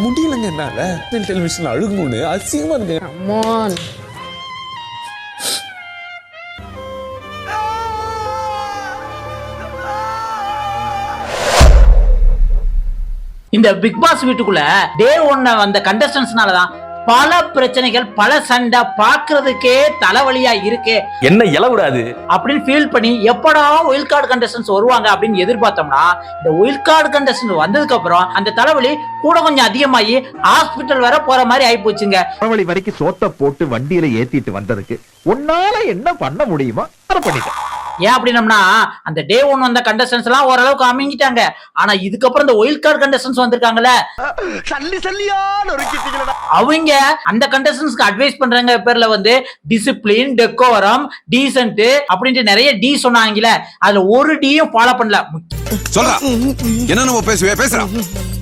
முடியலங்க என்னால. டெலிவிஷன் அழுகணும்னு அசிங்கமா இருக்கு அம்மான் இந்த பிக் பாஸ் வீட்டுக்குள்ள டே ஒன்ன வந்த கண்டஸ்டன்ஸ்னால தான் பல பிரச்சனைகள் பல சண்டை பாக்குறதுக்கே தலைவலியா இருக்கே. என்ன இலவிடாது அப்படின்னு ஃபீல் பண்ணி எப்படா ஒயில் கார்டு கண்டஸ்டன்ஸ் வருவாங்க அப்படின்னு எதிர்பார்த்தோம்னா இந்த ஒயில் கார்டு கண்டஸ்டன்ஸ் வந்ததுக்கு அப்புறம் அந்த தலைவலி கூட கொஞ்சம் அதிகமாகி ஹாஸ்பிட்டல் வர போற மாதிரி ஆயி போச்சுங்க. பரவழி வரைக்கும் சோத்த போட்டு வண்டியில ஏத்திட்டு வந்ததுக்கு உன்னால என்ன பண்ண முடியுமோ அதை பண்ணிட்டேன். ஏன் அப்படின்னம்னா அந்த டே ஒன் வந்த கண்டஸ்டன்ஸ் எல்லாம் ஓரளவுக்கு அமைங்கிட்டாங்க ஆனா இதுக்கப்புறம் இந்த ஒயில் கார்டு கண்டஸ்டன்ஸ் வந்திருக்காங்கல்ல? அவங்க அந்த கண்டஸ்டன்ஸ்க்கு அட்வைஸ் பண்றாங்க பேர்ல வந்து டிசிப்ளின் டெக்கோரம் டீசென்ட் அப்படின்ட்டு நிறைய டி சொன்னாங்கல்ல. அதுல ஒரு டியும் ஃபாலோ பண்ணல. சொல்றா. என்ன நம்ம பேசுவே பேசுறா.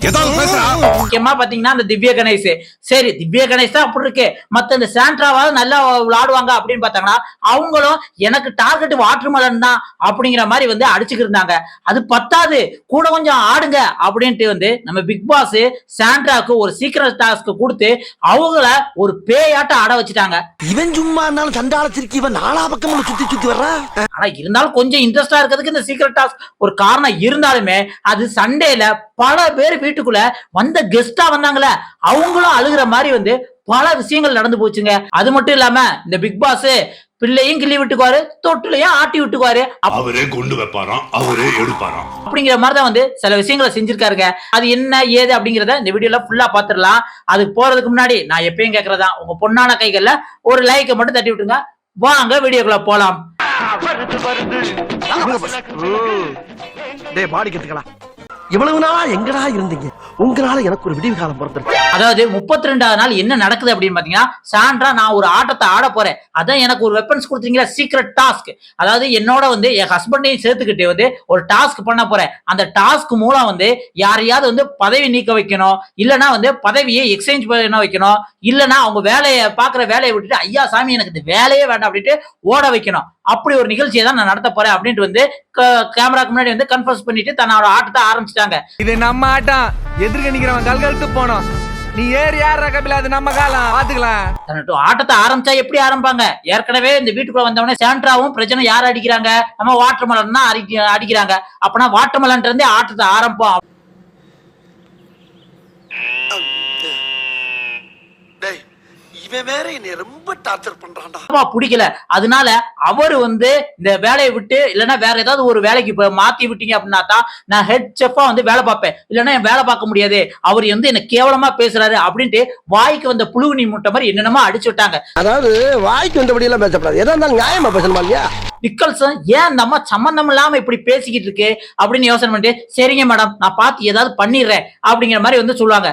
ஏதாவது பேசுறா? முக்கியமா பாத்தீங்கன்னா அந்த திவ்ய கணேஷ். சரி திவ்ய கணேஷ் தான் அப்படி இருக்கு. மத்த இந்த சாண்ட்ராவாவது நல்லா விளையாடுவாங்க அப்படின்னு பார்த்தாங்கன்னா அவங்களும் எனக்கு டார்கெட் வாட்டர்மலன் தான் அப்படிங்கிற மாதிரி வந்து அடிச்சுக்கிட்டு இருந்தாங்க. அது பத்தாது. கூட கொஞ்சம் ஆடுங்க அப்படின்ட்டு வந்து நம்ம பிக் பாஸ் சாண்ட்ராக்கு ஒரு சீக்கிரம் டாஸ்க் கொடுத்து அவங்கள ஒரு பேயாட்ட ஆட வச்சுட்டாங்க. இவன் சும்மா இருந்தாலும் சண்டாளத்திற்கு இவன் நாலா பக்கம் சுத்தி சுத்தி வர்றான் ஆனா இருந்தாலும் கொஞ்சம் இன்ட்ரெஸ்டா இருக்கிறதுக்கு இந்த சீக்கிரம் டாஸ்க் ஒரு காரணம் இருந்தாலுமே அது சண்டேல பல பேர் வீட்டுக்குள்ள வந்த கெஸ்டா வந்தாங்களே அவங்களும் அழுகுற மாதிரி வந்து பல விஷயங்கள் நடந்து போச்சுங்க. அது மட்டும் இல்லாம இந்த பிக் பாஸ் பிள்ளையும் கிள்ளி விட்டுக்குவாரு தொட்டுலையும் ஆட்டி விட்டுக்குவாரு. அவரே கொண்டு வைப்பாராம் அவரே எடுப்பாராம். அப்படிங்கிற மாதிரி தான் வந்து சில விஷயங்களை செஞ்சிருக்காருங்க. அது என்ன ஏது அப்படிங்கறத இந்த வீடியோல ஃபுல்லா பாத்துடலாம். அதுக்கு போறதுக்கு முன்னாடி நான் எப்பயும் கேக்குறதா உங்க பொண்ணான கைகள்ல ஒரு லைக்கை மட்டும் தட்டி விட்டுங்க வாங்க வீடியோக்குள்ள போலாம். டே பாடி இவ்வளவு நாளா எங்கடா இருந்தீங்க? உங்களால எனக்கு ஒரு விடிவு காலம் பிறந்திருக்கு. அதாவது முப்பத்தி ரெண்டாவது நாள் என்ன நடக்குது அப்படின்னு பாத்தீங்கன்னா சான்றா நான் ஒரு ஆட்டத்தை ஆட போறேன். அதான் எனக்கு ஒரு வெப்பன்ஸ் கொடுத்தீங்களா சீக்ரெட் டாஸ்க் அதாவது என்னோட வந்து என் ஹஸ்பண்டையும் சேர்த்துக்கிட்டே வந்து ஒரு டாஸ்க் பண்ண போறேன். அந்த டாஸ்க் மூலம் வந்து யாரையாவது வந்து பதவி நீக்க வைக்கணும். இல்லனா வந்து பதவியை எக்ஸ்சேஞ்ச் பண்ண வைக்கணும். இல்லனா அவங்க வேலையை பாக்குற வேலையை விட்டுட்டு ஐயா சாமி எனக்கு இந்த வேலையே வேண்டாம் அப்படின்ட்டு ஓட வைக்கணும். அப்படி ஒரு நிகழ்ச்சியை தான் நான் நடத்த போறேன் அப்படின்ட்டு வந்து கேமராக்கு முன்னாடி வந்து கன்ஃபர்ஸ் பண்ணிட்டு தன்னோட ஆட்டத்தை ஆரம்பிச்சிட்டாங்க. இது நம்ம ஆட்டம். எதிர்க்க நிக்கிறவன் கல்கழுத்து போனோம். நீ ஏறி யார் கபில அது நம்ம காலம் பாத்துக்கலாம். தன்னோட ஆட்டத்தை ஆரம்பிச்சா எப்படி ஆரம்பிப்பாங்க? ஏற்கனவே இந்த வீட்டுக்குள்ள வந்தவொடனே சாண்ட்ராவும் பிரச்சனை யார் அடிக்கிறாங்க? நம்ம வாட்டர்மலன் தான் அடிக்க- அடிக்கிறாங்க. அப்பனா வாட்டர்மலன் இருந்தே ஆட்டத்தை ஆரம்பிப்போம் டேய் இவன் வேற என்னை ரொம்ப டார்ச்சர் பண்றான்டா. பிடிக்கல. அதனால அவர் வந்து இந்த வேலையை விட்டு இல்லைன்னா வேற ஏதாவது ஒரு வேலைக்கு மாத்தி விட்டீங்க அப்படின்னா தான் நான் ஹெட் செஃபா வந்து வேலை பார்ப்பேன். இல்லைன்னா என் வேலை பார்க்க முடியாது. அவர் வந்து என்ன கேவலமா பேசுறாரு அப்படின்ட்டு வாய்க்கு வந்த புழுகுனி முட்டை மாதிரி என்னென்னமோ அடிச்சு விட்டாங்க. அதாவது வாய்க்கு வந்தபடி எல்லாம் பேசப்படாது. எதா இருந்தாலும் நியாயமா பேசணுமா இல்லையா? நிக்கல்சன் ஏன் அந்த அம்மா சம்மந்தம் இல்லாம இப்படி பேசிக்கிட்டு இருக்கு? அப்படின்னு யோசனை பண்ணிட்டு சரிங்க மேடம் நான் பார்த்து ஏதாவது பண்ணிடுறேன் அப்படிங்கிற மாதிரி வந்து சொல்லுவாங்க.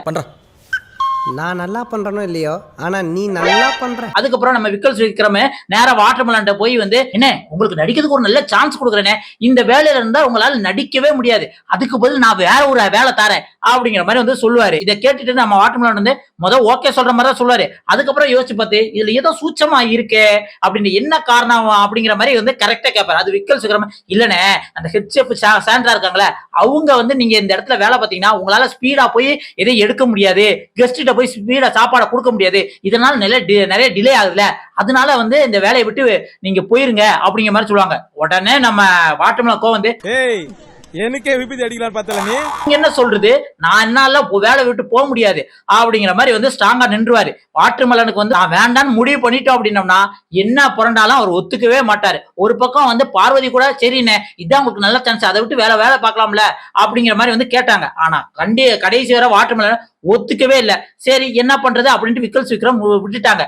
நான் நல்லா பண்றேனோ இல்லையோ? ஆனா நீ நல்லா பண்ற. அதுக்கப்புறம் நம்ம விக்கல்ஸ் விக்ரம நேரா வாட்டர்மலன்ட்ட போய் வந்து என்ன உங்களுக்கு நடிக்கிறதுக்கு ஒரு நல்ல சான்ஸ் கொடுக்குறேனே. இந்த வேலையில இருந்தா உங்களால நடிக்கவே முடியாது. அதுக்கு பதில் நான் வேற ஒரு வேலை தரேன். அப்படிங்கிற மாதிரி வந்து சொல்லுவாரு. இதை கேட்டுட்டு நம்ம வாட்டர்மலன் வந்து முத ஓகே சொல்ற மாதிரி தான் சொல்லுவாரு. அதுக்கப்புறம் யோசிச்சு பார்த்து இதுல ஏதோ சூச்சமா இருக்கே அப்படின்னு என்ன காரணம் அப்படிங்கிற மாதிரி வந்து கரெக்டா கேட்பாரு அது விக்கல் விக்ரம இல்லனே அந்த ஹெச்எஃப் சாண்ட்ரா இருக்காங்களே அவங்க வந்து நீங்க இந்த இடத்துல வேலை பார்த்தீங்கன்னா உங்களால ஸ்பீடா போய் எதையும் எடுக்க முடியாது. கெஸ்ட் போய் ஸ்பீடா சாப்பாடை கொடுக்க முடியாது. இதனால நிறைய நிறைய டிலே ஆகுதுல அதனால வந்து இந்த வேலையை விட்டு நீங்க போயிருங்க அப்படிங்கிற மாதிரி சொல்லுவாங்க. உடனே நம்ம வாட்டர்மலன் கோவம் வந்து எனக்கே விபத்து அடிக்கலாம் பார்த்தல நீ? என்ன சொல்றது? நான் என்னால வேலை விட்டு போக முடியாது. அப்படிங்கிற மாதிரி வந்து ஸ்ட்ராங்கா நின்றுவாரு. வாட்டர்மலனுக்கு வந்து நான் வேண்டான்னு முடிவு பண்ணிட்டோம் அப்படின்னம்னா என்ன புரண்டாலும் அவர் ஒத்துக்கவே மாட்டாரு. ஒரு பக்கம் வந்து பார்வதி கூட சரிண்ணே இதான் உங்களுக்கு நல்ல சான்ஸ் அதை விட்டு வேலை வேலை பார்க்கலாம்ல அப்படிங்கிற மாதிரி வந்து கேட்டாங்க. ஆனா கண்டி கடைசி வர வாட்டர்மலன் ஒத்துக்கவே இல்ல. சரி என்ன பண்றது அப்படின்ட்டு விக்கல்ஸ் விக்ரம் விட்டுட்டாங்க.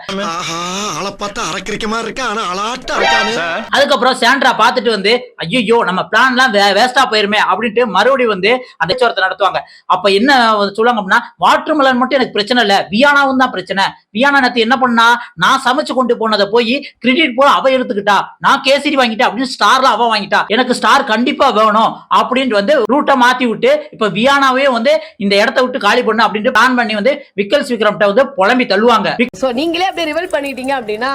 அதுக்கப்புறம் சாண்ட்ரா பார்த்துட்டு வந்து ஐயோ நம்ம பிளான்லாம் வேஸ்டா போயிருமே அப்படின்ட்டு மறுபடியும் வந்து அந்த பேச்சுவார்த்தை நடத்துவாங்க. அப்ப என்ன சொல்லுவாங்க அப்படின்னா வாட்டர்மெலன் மட்டும் எனக்கு பிரச்சனை இல்ல வியானாவும் தான் பிரச்சனை. வியானா நேத்து என்ன பண்ணா நான் சமைச்சு கொண்டு போனதை போய் கிரெடிட் போல அவ எடுத்துக்கிட்டா நான் கேசரி வாங்கிட்டேன் அப்படின்னு ஸ்டார்ல அவ வாங்கிட்டா. எனக்கு ஸ்டார் கண்டிப்பா வேணும் அப்படின்ட்டு வந்து ரூட்டை மாத்தி விட்டு இப்ப வியானாவே வந்து இந்த இடத்த விட்டு காலி பண்ணு அப்படின்ட்டு பிளான் பண்ணி வந்து விக்கல்ஸ் விக்ரம்கிட்ட வந்து புலம்பி தள்ளுவாங்க. ஸோ நீங்களே அப்படியே ரிவல் பண்ணிட்டீங்க அப்படின்னா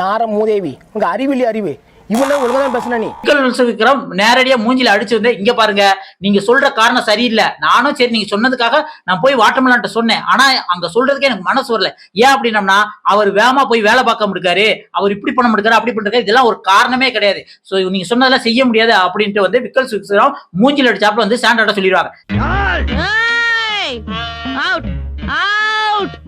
நார மூதேவி உங்க அறிவிலி அறிவு. இவ்வளவு ஒழுங்கதான் பேசுன நீ. விக்கல் விக்ரம் நேரடியா மூஞ்சில அடிச்சு வந்து இங்க பாருங்க நீங்க சொல்ற காரணம் சரியில்லை. நானும் சரி நீங்க சொன்னதுக்காக நான் போய் வாட்டர்மெலன்ட்ட சொன்னேன். ஆனா அங்க சொல்றதுக்கே எனக்கு மனசு வரல. ஏன் அப்படின்னம்னா அவர் வேகமா போய் வேலை பார்க்க முடிக்காரு. அவர் இப்படி பண்ண முடிக்காரு அப்படி பண்ணிருக்காரு இதெல்லாம் ஒரு காரணமே கிடையாது. சோ நீங்க சொன்னதெல்லாம் செய்ய முடியாது அப்படின்ட்டு வந்து விக்கல் விக்ரம் மூஞ்சில அடிச்சாப்புல வந்து சாண்டாட்ட சொல்லிடுவாங்க.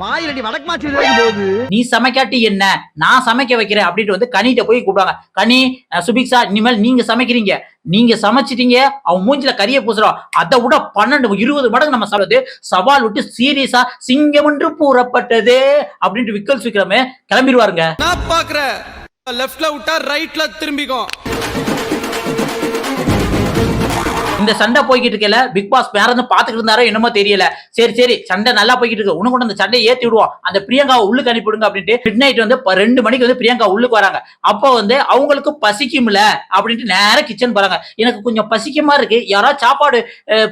வாயிலடி வடக்கு மாற்றி போகுது நீ சமைக்காட்டி என்ன? நான் சமைக்க வைக்கிறேன் அப்படின்ட்டு வந்து கனிட்ட போய் கூப்பிடுவாங்க. கனி சுபிக்ஷா இனிமேல் நீங்க சமைக்கிறீங்க. நீங்க சமைச்சிட்டீங்க அவன் மூஞ்சில கரிய பூசுறோம் அதை விட பன்னெண்டு இருபது மடங்கு நம்ம சாப்பிடுறது சவால் விட்டு சீரியஸா சிங்கம் என்று கூறப்பட்டது அப்படின்ட்டு விக்கல் விக்ரமே கிளம்பிடுவாருங்க. நான் பாக்குறேன் லெஃப்ட்ல விட்டா ரைட்ல திரும்பிக்கும். இந்த சண்டை போய்கிட்டு இருக்கல பிக் பாஸ் மேல இருந்து பாத்துக்கிட்டு இருந்தாரோ என்னமோ தெரியல. சரி சரி சண்டை நல்லா போய்கிட்டு இருக்கு. உனக்கு அந்த சண்டையை ஏத்தி விடுவோம். அந்த பிரியங்காவை உள்ளுக்கு அனுப்பிவிடுங்க அப்படின்ட்டு மிட் நைட் வந்து ரெண்டு மணிக்கு வந்து பிரியங்கா உள்ளுக்கு வராங்க. அப்போ வந்து அவங்களுக்கு பசிக்கும்ல அப்படின்ட்டு நேரா கிச்சன் போறாங்க. எனக்கு கொஞ்சம் பசிக்குமா இருக்கு. யாராவது சாப்பாடு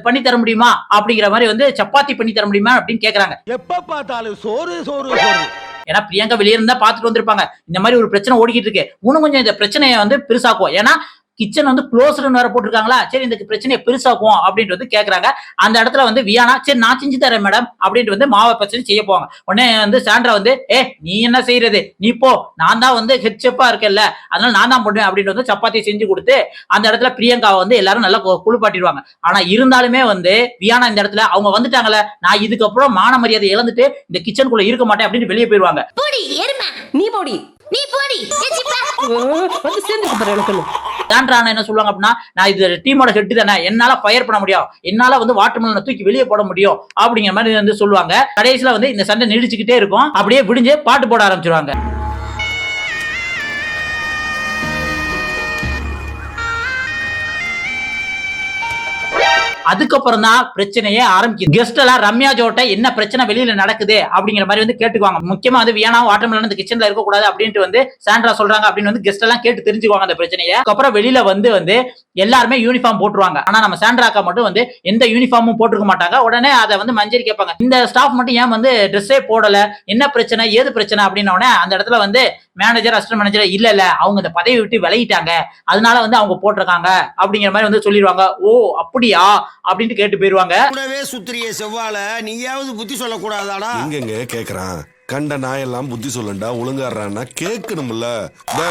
பண்ணி தர முடியுமா அப்படிங்கிற மாதிரி வந்து சப்பாத்தி பண்ணி தர முடியுமா அப்படின்னு கேக்குறாங்க. எப்ப பார்த்தாலும் சோறு சோறு சோறு. ஏன்னா பிரியங்கா வெளியே இருந்தா பாத்துட்டு வந்திருப்பாங்க. இந்த மாதிரி ஒரு பிரச்சனை ஓடிக்கிட்டு இருக்கு. இன்னும் கொஞ்சம் இந்த பிரச்சனையை வந்து பெருசாக்குவோம். ஏன்னா கிச்சன் வந்து க்ளோஸ்டுன்னு வேற போட்டிருக்காங்களா? சரி இந்த பிரச்சனையை பெருசாக்குவோம் அப்படின்ட்டு வந்து கேக்குறாங்க. அந்த இடத்துல வந்து வியானா சரி நான் செஞ்சு தரேன் மேடம் அப்படின்ட்டு வந்து மாவை பிரச்சனை செய்ய போவாங்க. உடனே வந்து சாண்ட்ரா வந்து ஏ நீ என்ன செய்யறது? நீ போ. நான் தான் வந்து ஹெட் செப்பா இருக்கேன்ல. அதனால நான் தான் பண்ணுவேன் அப்படின்ட்டு வந்து சப்பாத்தி செஞ்சு கொடுத்து அந்த இடத்துல பிரியங்காவை வந்து எல்லாரும் நல்லா கு- குளிப்பாட்டிடுவாங்க. ஆனா இருந்தாலுமே வந்து வியானா இந்த இடத்துல அவங்க வந்துட்டாங்கல்ல. நான் இதுக்கப்புறம் மான மரியாதை இழந்துட்டு இந்த கிச்சனுக்குள்ள இருக்க மாட்டேன் அப்படின்னு வெளியே போயிடுவாங்க. நீ போடி. நீ போடி வந்து சேர்ந்துக்கு பாரு எனக்கு சாண்ட்ரா என்ன சொல்லுவாங்க அப்படின்னா நான் இது டீமோட ஹெட் தானே என்னால ஃபயர் பண்ண முடியும். என்னால வந்து வாட்டர் மெலனை தூக்கி வெளியே போட முடியும் அப்படிங்கிற மாதிரி வந்து சொல்லுவாங்க. கடைசியில வந்து இந்த சண்டை நீடிச்சுக்கிட்டே இருக்கும். அப்படியே விடிஞ்சு பாட்டு போட ஆரம்பிச்சிருவாங்க. அதுக்கப்புறம் தான் பிரச்சனையே ஆரம்பிக்குது. கெஸ்ட் எல்லாம் ரம்யா ஜோட்ட என்ன பிரச்சனை வெளியில நடக்குது அப்படிங்கிற மாதிரி வந்து கேட்டுக்குவாங்க. முக்கியமா வந்து வியானா வாட்டர்மெலன் இந்த கிச்சன்ல இருக்கக்கூடாது அப்படின்ட்டு வந்து சாண்ட்ரா சொல்றாங்க அப்படின்னு வந்து கெஸ்ட் எல்லாம் கேட்டு தெரிஞ்சுக்குவாங்க அந்த பிரச்சனையை. அதுக்கப்புறம் வெளியில வந்து வந்து எல்லாருமே யூனிஃபார்ம் போட்டுருவாங்க. ஆனா நம்ம சாண்ட்ராக்கா மட்டும் வந்து எந்த யூனிஃபார்மும் போட்டுருக்க மாட்டாங்க. உடனே அதை வந்து மஞ்சரி கேட்பாங்க. இந்த ஸ்டாஃப் மட்டும் ஏன் வந்து ட்ரெஸ்ஸே போடல? என்ன பிரச்சனை? ஏது பிரச்சனை? அப்படின்ன உடனே அந்த இடத்துல வந்து மேனேஜர் அசிஸ்டன்ட் மேனேஜர் இல்ல இல்ல. அவங்க இந்த பதவி விட்டு விலகிட்டாங்க. அதனால வந்து அவங்க போட்டிருக்காங்க. அப்படிங்கிற மாதிரி வந்து சொல்லிடுவாங்க. ஓ அப்படியா? அப்படின்ட்டு கேட்டு போயிருவாங்க. கூடவே சுத்திரிய செவ்வால நீயாவது புத்தி சொல்லக்கூடாதாடா? கேக்குறான். கண்ட நாயெல்லாம் புத்தி சொல்லண்டா ஒழுங்காடுறான்னா கேட்கணும்ல.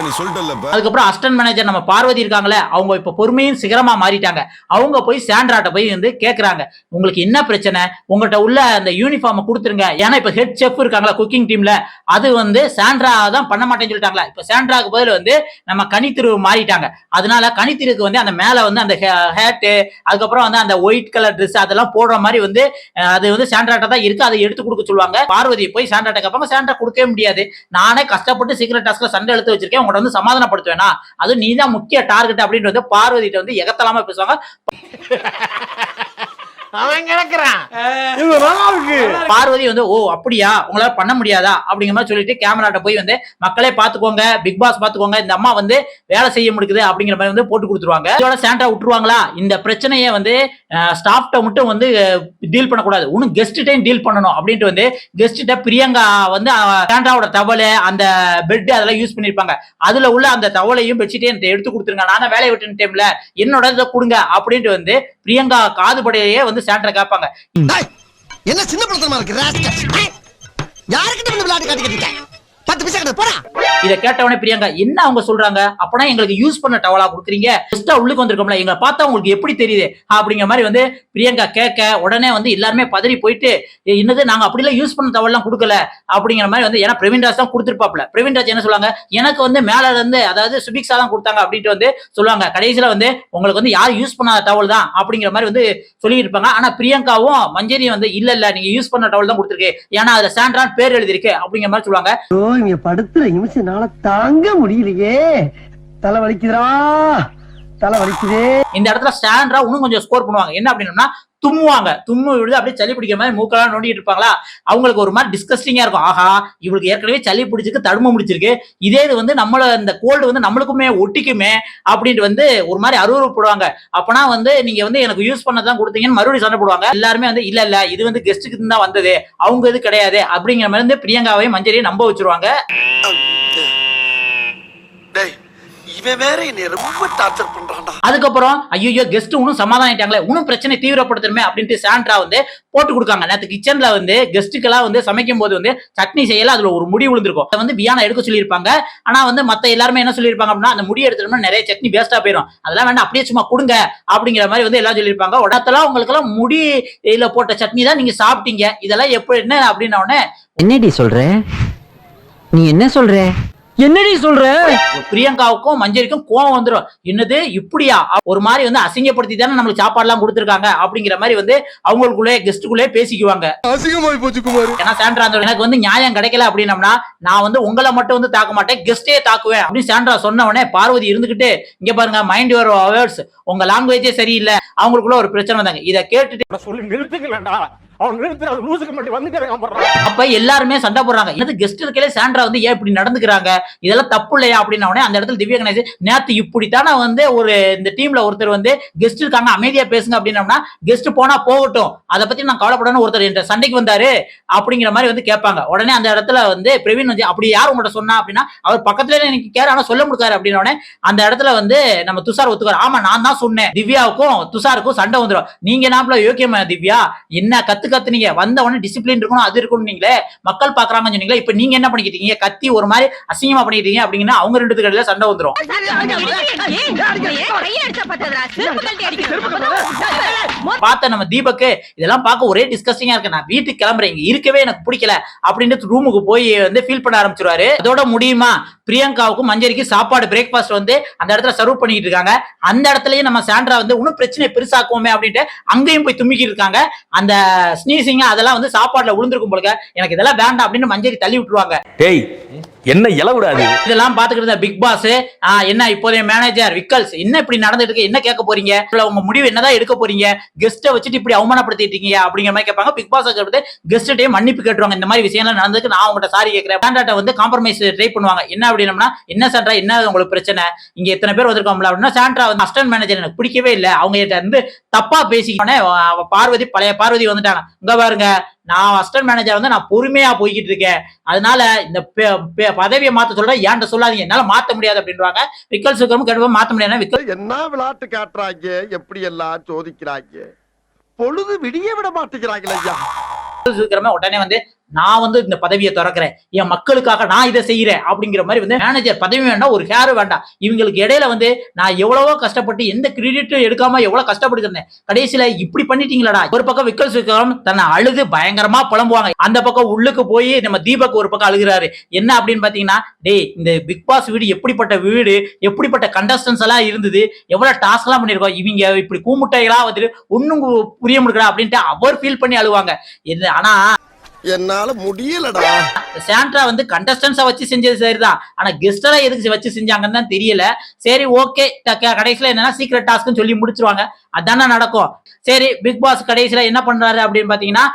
நீ சொல்லிட்டல்ல அதுக்கப்புறம் அஸ்டன் மேனேஜர் நம்ம பார்வதி இருக்காங்களே அவங்க இப்ப பொறுமையும் சிகரமா மாறிட்டாங்க. அவங்க போய் சாண்ட்ராட்ட போய் வந்து கேக்குறாங்க. உங்களுக்கு என்ன பிரச்சனை? உங்கள்கிட்ட உள்ள அந்த யூனிஃபார்மை கொடுத்துருங்க. ஏன்னா இப்ப ஹெட் செஃப் இருக்காங்களா குக்கிங் டீம்ல அது வந்து சாண்ட்ரா தான் பண்ண மாட்டேன்னு சொல்லிட்டாங்களா. இப்ப சாண்ட்ராக்கு பதில் வந்து நம்ம கனித்திரு மாறிட்டாங்க. அதனால கனித்திருக்கு வந்து அந்த மேல வந்து அந்த ஹேட்டு அதுக்கப்புறம் வந்து அந்த ஒயிட் கலர் ட்ரெஸ் அதெல்லாம் போடுற மாதிரி வந்து அது வந்து சாண்ட்ராட்ட தான் இருக்கு. அதை எடுத்து கொடுக்க சொல்லுவாங்க. பார்வதி போய் சாண்ட்ராட்ட அதுக்கப்புறமா சாண்ட்ரா கொடுக்கவே முடியாது. நானே கஷ்டப்பட்டு சீக்கிரம் டாஸ்க்ல சண்டை எடுத்து வச்சிருக்கேன். உங்கள்ட்ட வந்து சமாதானப்படுத்துவேனா? அது நீ தான் முக்கிய டார்கெட் அப்படின்றது பார்வதிட்ட வந்து எகத்தலாம பேசுவாங்க. அவன் கிடக்குறான். பார்வதி வந்து ஓ அப்படியா? உங்களால பண்ண முடியாதா? அப்படிங்கிற மாதிரி சொல்லிட்டு கேமராட்ட போய் வந்து மக்களே பாத்துக்கோங்க பிக் பாஸ் பாத்துக்கோங்க இந்த அம்மா வந்து வேலை செய்ய முடியுது அப்படிங்கிற மாதிரி வந்து போட்டு கொடுத்துருவாங்க. இதோட சாண்டா விட்டுருவாங்களா? இந்த பிரச்சனையை வந்து ஸ்டாஃப்ட மட்டும் வந்து டீல் பண்ணக்கூடாது. இன்னும் கெஸ்ட்டையும் டீல் பண்ணணும் அப்படின்ட்டு வந்து கெஸ்ட்ட பிரியங்கா வந்து சாண்டாவோட தவளை அந்த பெட் அதெல்லாம் யூஸ் பண்ணிருப்பாங்க. அதுல உள்ள அந்த தவளையும் பெட்ஷீட்டையும் எனக்கு எடுத்து கொடுத்துருங்க. நான் வேலையை விட்டு டைம்ல என்னோட இதை கொடுங்க அப்படின்ட்டு வந்து பிரியங்கா காதுபடையே வந்து சாண்டரை கேட்பாங்க என்ன சின்ன பிரச்சனமா இருக்கு? யாருக்கிட்ட விளையாட்டு காட்டிக்கிட்டு இருக்க? பத்து பைசா கிட்ட போடா. இத கேட்டவனே பிரியங்கா என்ன அவங்க சொல்றாங்க? அப்பனா எங்களுக்கு யூஸ் பண்ண டவலா கொடுக்குறீங்க? ஜஸ்டா உள்ளுக்கு வந்திருக்கோம்ல எங்களை பார்த்தா உங்களுக்கு எப்படி தெரியுது? அப்படிங்கிற மாதிரி வந்து பிரியங்கா கேட்க உடனே வந்து எல்லாருமே பதறி போயிட்டு "ஏ, என்னது நாங்க அப்படிலாம் யூஸ் பண்ண டவல்லாம் கொடுக்கல? அப்படிங்கிற மாதிரி வந்து ஏன்னா பிரவீன் ராஜ் தான் கொடுத்துருப்பாப்ல பிரவீன் ராஜ் என்ன சொல்லுவாங்க? எனக்கு வந்து மேல இருந்து அதாவது சுபிக்ஸா தான் கொடுத்தாங்க அப்படின்ட்டு வந்து சொல்லுவாங்க. கடைசியில வந்து உங்களுக்கு வந்து யார் யூஸ் பண்ணாத டவல் தான் அப்படிங்கிற மாதிரி வந்து சொல்லிட்டு இருப்பாங்க ஆனா பிரியங்காவும் மஞ்சரியும் வந்து இல்ல இல்ல நீங்க யூஸ் பண்ண டவல் தான் கொடுத்துருக்கு ஏன்னா அதுல சாண்ட்ரான் பேர் எழுதிருக்கு அப்படிங்கிற மாதிரி சொல்லுவாங்க. இவங்க இங்க படுத்துற நிமிஷம்னால தாங்க முடியலையே. தலை வலிக்குதுடா. தலை வலிக்குதே இந்த இடத்துல ஸ்டாண்டரா இன்னும் கொஞ்சம் ஸ்கோர் பண்ணுவாங்க. என்ன அப்படின்னா தும்முவாங்க. தும்மு விழுது அப்படியே சளி பிடிக்கிற மாதிரி மூக்கெல்லாம் நோண்டிட்டு இருப்பாங்களா? அவங்களுக்கு ஒரு மாதிரி டிஸ்கஸ்டிங்கா இருக்கும். ஆஹா இவளுக்கு ஏற்கனவே சளி பிடிச்சிருக்கு தடும முடிச்சிருக்கு இதே இது வந்து நம்மள இந்த கோல்டு வந்து நம்மளுக்குமே ஒட்டிக்குமே அப்படின்ட்டு வந்து ஒரு மாதிரி அருவறுப்படுவாங்க அப்பனா வந்து நீங்க வந்து எனக்கு யூஸ் பண்ணதான் கொடுத்தீங்கன்னு மறுபடியும் சண்டை போடுவாங்க. எல்லாருமே வந்து இல்ல இல்ல இது வந்து கெஸ்ட்டுக்கு தான் வந்தது. அவங்க இது கிடையாது. அப்படிங்கிற மாதிரி வந்து பிரியங்காவையும் மஞ்சளையும் நம்ப வச்சிருவாங்க. டேய் இவன் வேற என்னை ரொம்ப டார்ச்சர் பண்றான்டா. அதுக்கப்புறம் ஐயோ கெஸ்ட் இன்னும் சமாதானம் ஆயிட்டாங்களே இன்னும் பிரச்சனை தீவிரப்படுத்தணுமே அப்படின்ட்டு சாண்ட்ரா வந்து போட்டு கொடுக்காங்க. நேற்று கிச்சன்ல வந்து கெஸ்ட்டுக்கெல்லாம் வந்து சமைக்கும் போது வந்து சட்னி செய்யல அதுல ஒரு முடி விழுந்திருக்கும். அதை வந்து வியானா எடுக்க சொல்லியிருப்பாங்க. ஆனா வந்து மத்த எல்லாருமே என்ன சொல்லியிருப்பாங்க அப்படின்னா அந்த முடி எடுத்துட்டோம்னா நிறைய சட்னி வேஸ்டா போயிடும் அதெல்லாம் வேண்டாம் அப்படியே சும்மா கொடுங்க அப்படிங்கிற மாதிரி வந்து எல்லாம் சொல்லியிருப்பாங்க. உடத்தெல்லாம் உங்களுக்கு எல்லாம் முடி இதுல போட்ட சட்னி தான் நீங்க சாப்பிட்டீங்க. இதெல்லாம் எப்படி என்ன அப்படின்ன உடனே என்னடி சொல்ற? நீ என்ன சொல்ற? என்னடி சொல்ற? பிரியங்காவுக்கும் மஞ்சரிக்கும் கோவம் வந்துடும் என்னது? இப்படியா? ஒரு மாதிரி வந்து அசிங்கப்படுத்தி தானே நம்மளுக்கு சாப்பாடுலாம் கொடுத்துருக்காங்க அப்படிங்கிற மாதிரி வந்து அவங்களுக்குள்ளே கெஸ்ட்டுக்குள்ளே பேசிக்குவாங்க. அசிங்கமாய் போச்சு குமார். ஏன்னா சாண்ட்ரா அந்த எனக்கு வந்து நியாயம் கிடைக்கல அப்படின்னம்னா நான் வந்து உங்களை மட்டும் வந்து தாக்க மாட்டேன் கெஸ்டே தாக்குவேன் அப்படின்னு சாண்ட்ரா சொன்ன உடனே பார்வதி இருந்துகிட்டு இங்க பாருங்க மைண்ட் யுவர் அவேர்ட்ஸ் உங்க லாங்குவேஜே சரியில்லை. அவங்களுக்குள்ள ஒரு பிரச்சனை வந்தாங்க. இதை கேட்டுட்டு சொல்லி நிறுத்துக்கலடா அவன் நிறுத்துற லூசுக்கு மட்டும் வந்துக்கிறேன் அப்ப எல்லாருமே சண்டை போடுறாங்க. இது கெஸ்ட் இருக்கலே சாண்ட்ரா வந்து ஏன் இப்படி நடந்துக்கிறாங்க? இதெல்லாம் தப்பு இல்லையா? அப்படின்ன உடனே அந்த இடத்துல திவ்யா கணேஷ் நேத்து இப்படித்தானே வந்து ஒரு இந்த டீம்ல ஒருத்தர் வந்து கெஸ்ட் இருக்காங்க அமைதியா பேசுங்க அப்படின்னம்னா கெஸ்ட் போனா போகட்டும். அதை பத்தி நான் கவலைப்படணும் ஒருத்தர் என்ற சண்டைக்கு வந்தாரு அப்படிங்கிற மாதிரி வந்து கேட்பாங்க. உடனே அந்த இடத்துல வந்து பிரவீன் வந்து அப்படி யார் உங்கள்ட்ட சொன்னா? அப்படின்னா அவர் பக்கத்துல எனக்கு கேர் ஆனா சொல்ல முடியாது அப்படின்னு உடனே அந்த இடத்துல வந்து நம்ம துஷார் ஒத்துக்காரு ஆமா நான் தான் சொன்னேன். திவ்யாவுக்கும் துஷாருக்கும் சண்டை வந்துடும் நீங்க நாப்புல யோக்கியமா திவ்யா? என்ன கத்து கத்துனீங்க வந்த உடனே டிசிப்ளின் இருக்கணும் அது இருக்கணும் நீங்களே மக்கள் பாக்குறாங்கன்னு சொன்னீங்களே இப்ப நீங்க என்ன பண்ணிக்கிட்டீங்க கத்தி ஒரு மாதிரி அசிங்கமா பண்ணிக்கிட்டீங்க அப்படிங்கன்னா அவங்க ரெண்டு கடையில சண்டை வந்துரும் பார்த்த நம்ம தீபக்கு இதெல்லாம் பார்க்க ஒரே டிஸ்கஸ்டிங்கா இருக்கு நான் வீட்டுக்கு கிளம்புறேன் இங்க இருக்கவே எனக்கு பிடிக்கல அப்படின்னு ரூமுக்கு போய் வந்து ஃபீல் பண்ண ஆரம்பிச்சிருவாரு அதோட முடியுமா பிரியங்காவுக்கும் மஞ்சரிக்கு சாப்பாடு பிரேக்ஃபாஸ்ட் வந்து அந்த இடத்துல சர்வ் பண்ணிட்டு இருக்காங்க அந்த இடத்துலயே நம்ம சாண்ட்ரா வந்து இன்னும் பிரச்சனை பெருசாக்குவோமே அப்படின்ட்டு அங்கேயும் போய் தும்மிக்கிட்டு இருக்காங்க அந்த ஸ்னீசிங்க அதெல்லாம் வந்து சாப்பாடுல விழுந்திருக்கும் போல எனக்கு இதெல்லாம் வேண்டாம் அப்படின்னு மஞ்சரி தள்ளி விட்டுருவாங்க. டேய் என்ன இளவிடாது? இதெல்லாம் பாத்துக்கிட்டு இருந்த பிக் பாஸ் என்ன இப்போதைய மேனேஜர் விக்கல்ஸ் என்ன இப்படி நடந்துட்டு இருக்கு? என்ன கேட்க போறீங்க? உங்க முடிவு என்னதான் எடுக்க போறீங்க? கெஸ்ட்டை வச்சுட்டு இப்படி அவமானப்படுத்திட்டீங்க அப்படிங்கிற மாதிரி கேட்பாங்க. பிக் பாஸ் கேட்டு கெஸ்ட்டே மன்னிப்பு கேட்டுருவாங்க. இந்த மாதிரி விஷயம்லாம் நடந்ததுக்கு நான் உங்கள்கிட்ட சாரி கேட்கிறேன். பேண்டாட்ட வந்து காம்ப்ரமைஸ் ட்ரை பண்ணுவாங்க. என்ன அப்படின்னா என்ன சாண்ட்ரா என்ன உங்களுக்கு பிரச்சனை? இங்க எத்தனை பேர் வந்திருக்கோம்ல அப்படின்னா சாண்ட்ரா வந்து அஸ்டன் மேனேஜர் எனக்கு பிடிக்கவே இல்லை. அவங்க கிட்ட இருந்து தப்பா பேசிக்கோனே பார்வதி பழைய பார்வதி வந்துட்டாங்க. இங்க பாருங்க நான் அசிஸ்டன்ட் மேனேஜர் வந்து நான் பொறுமையா போய்கிட்டு இருக்கேன். அதனால இந்த பதவியை மாத்த சொல்றேன். ஏன்ட்ட சொல்லாதீங்க. என்னால மாத்த முடியாது அப்படின்றாங்க விக்கல் சுக்கரம் கண்டிப்பா மாத்த முடியாது. விக்கல் என்ன விளையாட்டு காட்டுறாங்க? எப்படி எல்லாம் சோதிக்கிறாங்க? பொழுது விடிய விட மாட்டேங்கிறாங்களே ஐயா. சுக்கரமே உடனே வந்து நான் வந்து இந்த பதவியை திறக்கிறேன். என் மக்களுக்காக நான் இதை செய்யறேன் அப்படிங்கிற மாதிரி வந்து மேனேஜர் பதவி வேண்டாம் ஒரு ஹேர் வேண்டாம். இவங்களுக்கு இடையில வந்து நான் எவ்வளவோ கஷ்டப்பட்டு எந்த கிரெடிட்டும் எடுக்காம எவ்வளவு கஷ்டப்பட்டுருந்தேன் கடைசியில இப்படி பண்ணிட்டீங்களடா? ஒரு பக்கம் விக்கல் சுக்கரம் தன்னை அழுது பயங்கரமா புலம்புவாங்க. அந்த பக்கம் உள்ளுக்கு போய் நம்ம தீபக் ஒரு பக்கம் அழுகுறாரு. என்ன அப்படின்னு பாத்தீங்கன்னா டேய் இந்த பிக் பாஸ் வீடு எப்படிப்பட்ட வீடு எப்படிப்பட்ட கண்டஸ்டன்ஸ் எல்லாம் இருந்தது எவ்வளவு டாஸ்க் எல்லாம் பண்ணிருக்கோம் இவங்க இப்படி கூமுட்டைகளா வந்துட்டு ஒண்ணும் புரிய முடியல அப்படின்ட்டு அவர் ஃபீல் பண்ணி அழுவாங்க. ஆனா என்னால முடியலடா. சாண்ட்ரா வந்து கண்டஸ்டன்ஸா வச்சு செஞ்சது சரிதான். ஆனா கெஸ்டரா எதுக்கு வச்சு செஞ்சாங்கன்னு தான் தெரியல. சரி ஓகே கடைசியில என்னன்னா சீக்ரெட் டாஸ்க்னு சொல்லி முடிச்சிருவாங்க. அதானே நடக்கும். சரி பிக் பாஸ் கடைசியில என்ன பண்றாரு அப்படின்னு பாத்தீங்கன்னா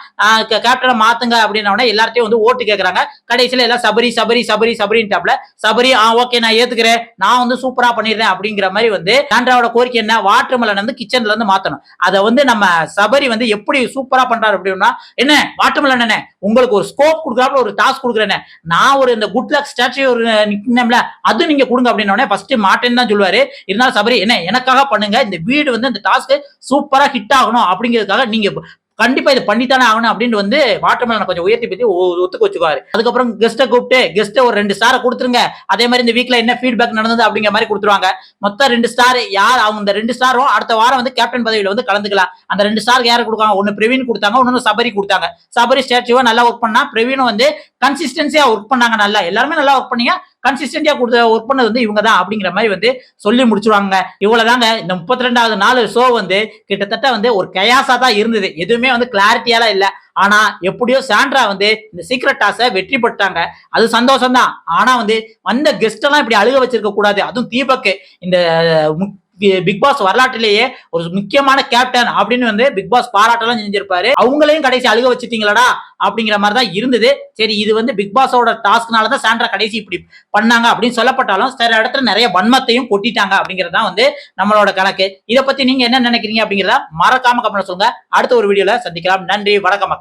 கேப்டனை மாத்துங்க அப்படின்னா எல்லாத்தையும் எல்லார்ட்டையும் வந்து ஓட்டு கேட்கறாங்க கடைசியில எல்லாம் சபரி சபரி சபரி சபரின்ட்டாப்ல. சபரி ஆ ஓகே நான் ஏத்துக்கிறேன். நான் வந்து சூப்பரா பண்ணிடுறேன் அப்படிங்கிற மாதிரி வந்து சாண்ட்ராவோட கோரிக்கை என்ன? வாட்டர் மெலன் வந்து கிச்சன்ல இருந்து மாத்தணும். அதை வந்து நம்ம சபரி வந்து எப்படி சூப்பரா பண்றாரு அப்படின்னா என்ன? வாட்டர் மெலன் என்ன? உங்களுக்கு ஒரு ஸ்கோப் கொடுக்குறாப்புல ஒரு டாஸ்க் கொடுக்குறேன் நான் ஒரு இந்த குட் லக் ஸ்டாச்சு ஒரு நிக்கணும்ல அது நீங்க கொடுங்க அப்படின்ன ஃபர்ஸ்ட் மாட்டேன்னு தான் சொல்லுவாரு. இருந்தாலும் சபரி என்ன? எனக்காக பண்ணுங்க. இந்த வீடு வந்து இந்த டாஸ்க் சூப்பரா ஹிட் ஆகணும் அப்படிங்கிறதுக்காக நீங்க கண்டிப்பா இதை பண்ணித்தானே ஆகணும் அப்படின்னு வந்து வாட்டர்மேலனை கொஞ்சம் உயர்த்தி பத்தி ஒத்துக்க வச்சுக்குவாரு. அதுக்கப்புறம் கெஸ்ட்டை கூப்பிட்டு கெஸ்ட்டை ஒரு ரெண்டு ஸ்டாரை கொடுத்துருங்க. அதே மாதிரி இந்த வீக்ல என்ன ஃபீட்பேக் நடந்தது அப்படிங்கிற மாதிரி கொடுத்துருவாங்க. மொத்தம் ரெண்டு ஸ்டார் யார் அவங்க இந்த ரெண்டு ஸ்டாரும் அடுத்த வாரம் வந்து கேப்டன் பதவியில வந்து கலந்துக்கலாம். அந்த ரெண்டு ஸ்டார் யாரை கொடுக்காங்க ஒன்னு பிரவீன் கொடுத்தாங்க ஒன்னு சபரி கொடுத்தாங்க. சபரி ஸ்டாச்சுவா நல்லா ஒர்க் பண்ணா பிரவீனும் வந்து கன்சிஸ்டன்சியா ஒர்க் பண்ணாங்க நல்லா. எல்லாருமே நல்லா ஒர்க் பண்ணீங்க. கன்சிஸ்டன்டியா கொடுத்த ஒர்க் பண்ணது வந்து இவங்க தான் அப்படிங்கிற மாதிரி வந்து சொல்லி முடிச்சிருவாங்க. இவ்வளவுதாங்க. இந்த முப்பத்தி ரெண்டாவது நாலு ஷோ வந்து கிட்டத்தட்ட வந்து ஒரு கயாசா தான் இருந்தது. எதுவுமே வந்து கிளாரிட்டியாலாம் இல்ல. ஆனா எப்படியோ சாண்ட்ரா வந்து இந்த சீக்ரெட் டாஸை வெற்றி பெற்றாங்க. அது சந்தோஷம் தான் ஆனா வந்து வந்த கெஸ்ட் எல்லாம் இப்படி அழுக வச்சிருக்க கூடாது அதுவும் தீபக் இந்த முக்- பிக் பாஸ் வரலாற்றிலேயே ஒரு முக்கியமான கேப்டன் அப்படின்னு வந்து பிக் பாஸ் பாராட்டெல்லாம் செஞ்சிருப்பாரு. அவங்களையும் கடைசி அழுக வச்சிட்டீங்களடா அப்படிங்கிற மாதிரி தான் இருந்தது. சரி இது வந்து பிக் பாஸோட டாஸ்க்னால தான் சாண்ட்ரா கடைசி இப்படி பண்ணாங்க அப்படின்னு சொல்லப்பட்டாலும் சில இடத்துல நிறைய வன்மத்தையும் கொட்டிட்டாங்க அப்படிங்கிறது தான் வந்து நம்மளோட கணக்கு. இதை பத்தி நீங்க என்ன நினைக்கிறீங்க அப்படிங்கிறத மறக்காம கமெண்ட் சொல்லுங்க. அடுத்த ஒரு வீடியோல சந்திக்கலாம். நன்றி வணக்க மக்கள்.